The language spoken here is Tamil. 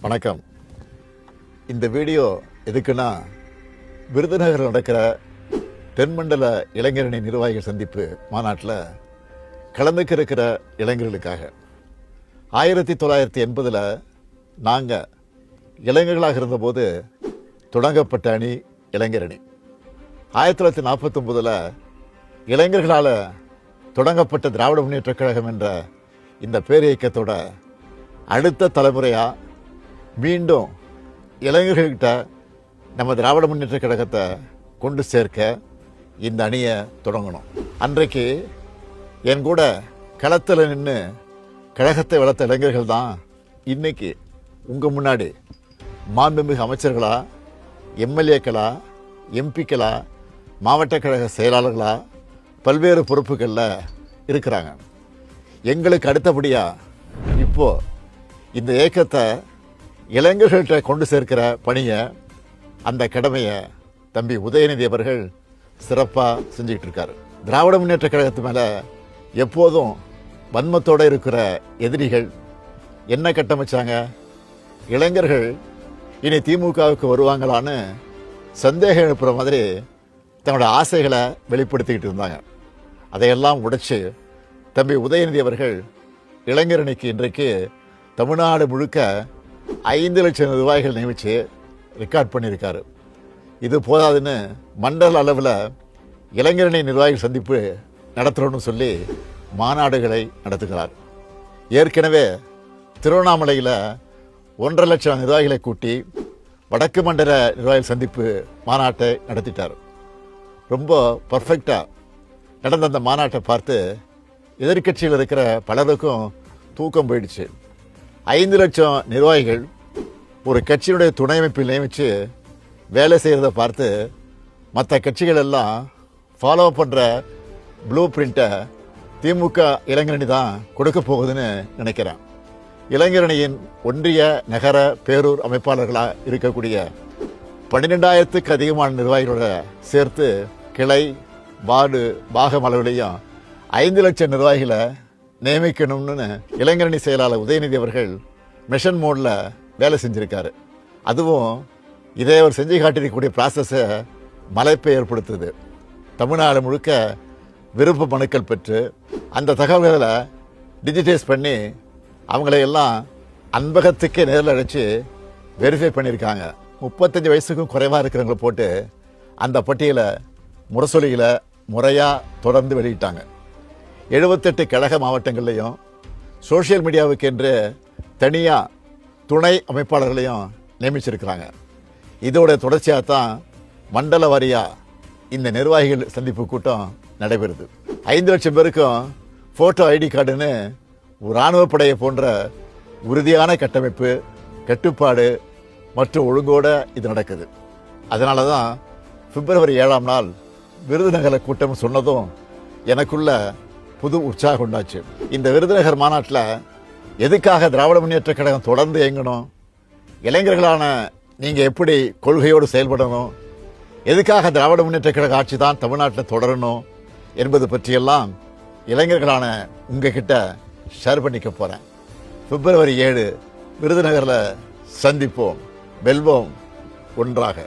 வணக்கம். இந்த வீடியோ எதுக்குன்னா விருதுநகர் நடக்கிற தென்மண்டல இளைஞரணி நிர்வாகிகள் சந்திப்பு மாநாட்டில் கலந்துக்க இருக்கிற இளைஞர்களுக்காக. ஆயிரத்தி தொள்ளாயிரத்தி எண்பதில் நாங்கள் இளைஞர்களாக இருந்தபோது தொடங்கப்பட்ட அணி இளைஞரணி. ஆயிரத்தி தொள்ளாயிரத்தி நாற்பத்தொம்போதில் இளைஞர்களால் தொடங்கப்பட்ட திராவிட முன்னேற்றக் கழகம் என்ற இந்த பேரியக்கத்தோட அடுத்த தலைமுறையாக மீண்டும் இளைஞர்கள்கிட்ட நம்ம திராவிட முன்னேற்ற கழகத்தை கொண்டு சேர்க்க இந்த அணியை தொடங்கணும். அன்றைக்கு என் கூட களத்தில் நின்று கழகத்தை வளர்த்த இளைஞர்கள் தான் இன்னைக்கு உங்கள் முன்னாடி மாண்புமிகு அமைச்சர்களா எம்எல்ஏக்களா எம்பிக்களா மாவட்ட கழக செயலாளர்களா பல்வேறு பொறுப்புகளில் இருக்கிறாங்க. எங்களுக்கு அடுத்தபடியாக இப்போது இந்த இயக்கத்தை இளைஞர்கள்ட்ட கொண்டு சேர்க்கிற பணியை அந்த கடமையை தம்பி உதயநிதி அவர்கள் சிறப்பாக செஞ்சுக்கிட்டு இருக்காரு திராவிட முன்னேற்ற கழகத்து மேலே எப்போதும் வன்மத்தோடு இருக்கிற எதிரிகள் என்ன கட்டமைச்சாங்க? இளைஞர்கள் இனி திமுகவுக்கு வருவாங்களான்னு சந்தேகம் எழுப்புற மாதிரி தன்னோட ஆசைகளை வெளிப்படுத்திக்கிட்டு இருந்தாங்க. அதையெல்லாம் உடைச்சு தம்பி உதயநிதி அவர்கள் இளைஞரணிக்கு இன்றைக்கு தமிழ்நாடு முழுக்க ஐந்து லட்சம் நிர்வாகிகள் நியமித்து ரெக்கார்ட் பண்ணியிருக்காரு. இது போதாதுன்னு மண்டல அளவில் இளைஞரணி நிர்வாகிகள் சந்திப்பு நடத்துகிறோன்னு சொல்லி மாநாடுகளை நடத்துகிறார். ஏற்கனவே திருவண்ணாமலையில் ஒன்றரை லட்சம் நிர்வாகிகளை கூட்டி வடக்கு மண்டல நிர்வாகிகள் சந்திப்பு மாநாட்டை நடத்திட்டார். ரொம்ப பர்ஃபெக்டாக நடந்த அந்த மாநாட்டை பார்த்து எதிர்க்கட்சியில் இருக்கிற பலருக்கும் தூக்கம் போயிடுச்சு. ஐந்து லட்சம் நிர்வாகிகள் ஒரு கட்சியினுடைய துணை அமைப்பில் நியமித்து வேலை செய்கிறத பார்த்து மற்ற கட்சிகள் எல்லாம் ஃபாலோ பண்ணுற ப்ளூ பிரிண்ட்டை திமுக இளைஞரணி தான் கொடுக்க போகுதுன்னு நினைக்கிறேன். இளைஞரணியின் ஒன்றிய நகர பேரூர் அமைப்பாளர்களாக இருக்கக்கூடிய பன்னிரெண்டாயிரத்துக்கு அதிகமான நிர்வாகிகளோட சேர்த்து கிளை வார்டு பாகம் அளவிலையும் ஐந்து லட்சம் நிர்வாகிகளை நியமிக்கணும்னு இளைஞரணி செயலாளர் உதயநிதி அவர்கள் மிஷன் மோடில் வேலை செஞ்சுருக்காரு. அதுவும் இதை அவர் செஞ்சு காட்டியிருக்கக்கூடிய ப்ராசஸை மலைப்பை ஏற்படுத்துது. தமிழ்நாடு முழுக்க விருப்ப மனுக்கள் பெற்று அந்த தகவல்களை டிஜிட்டைஸ் பண்ணி அவங்களையெல்லாம் அன்பகத்துக்கே நேரில் அழைச்சி வெரிஃபை பண்ணியிருக்காங்க. முப்பத்தஞ்சு வயசுக்கும் குறைவாக இருக்கிறவங்கள போட்டு அந்த பட்டியலை முரசொலியில் முறையாக தொடர்ந்து வெளியிட்டாங்க. எழுபத்தெட்டு கழக மாவட்டங்கள்லையும் சோஷியல் மீடியாவுக்கு என்று தனியாக துணை அமைப்பாளர்களையும் நியமிச்சிருக்கிறாங்க. இதோட தொடர்ச்சியாக தான் மண்டல வாரியாக இந்த நிர்வாகிகள் சந்திப்பு கூட்டம் நடைபெறுது. ஐந்து லட்சம் பேருக்கும் ஃபோட்டோ ஐடி கார்டுன்னு ஒரு இராணுவ படையை போன்ற உறுதியான கட்டமைப்பு கட்டுப்பாடு மற்றும் ஒழுங்கோட இது நடக்குது. அதனால தான் பிப்ரவரி ஏழாம் நாள் விருதுநகர கூட்டம் சொன்னதும் எனக்குள்ள புது உற்சாகம் உண்டாச்சு. இந்த விருதுநகர் மாநாட்டில் எதுக்காக திராவிட முன்னேற்ற கழகம் தொடர்ந்து இயங்கணும்? இளைஞர்களான நீங்கள் எப்படி கொள்கையோடு செயல்படணும்? எதுக்காக திராவிட முன்னேற்ற கழக ஆட்சி தான் தமிழ்நாட்டில் தொடரணும் என்பது பற்றியெல்லாம் இளைஞர்களான உங்ககிட்ட ஷேர் பண்ணிக்க போகிறேன் பிப்ரவரி ஏழு விருதுநகரில் சந்திப்போம் வெல்வோம் ஒன்றாக.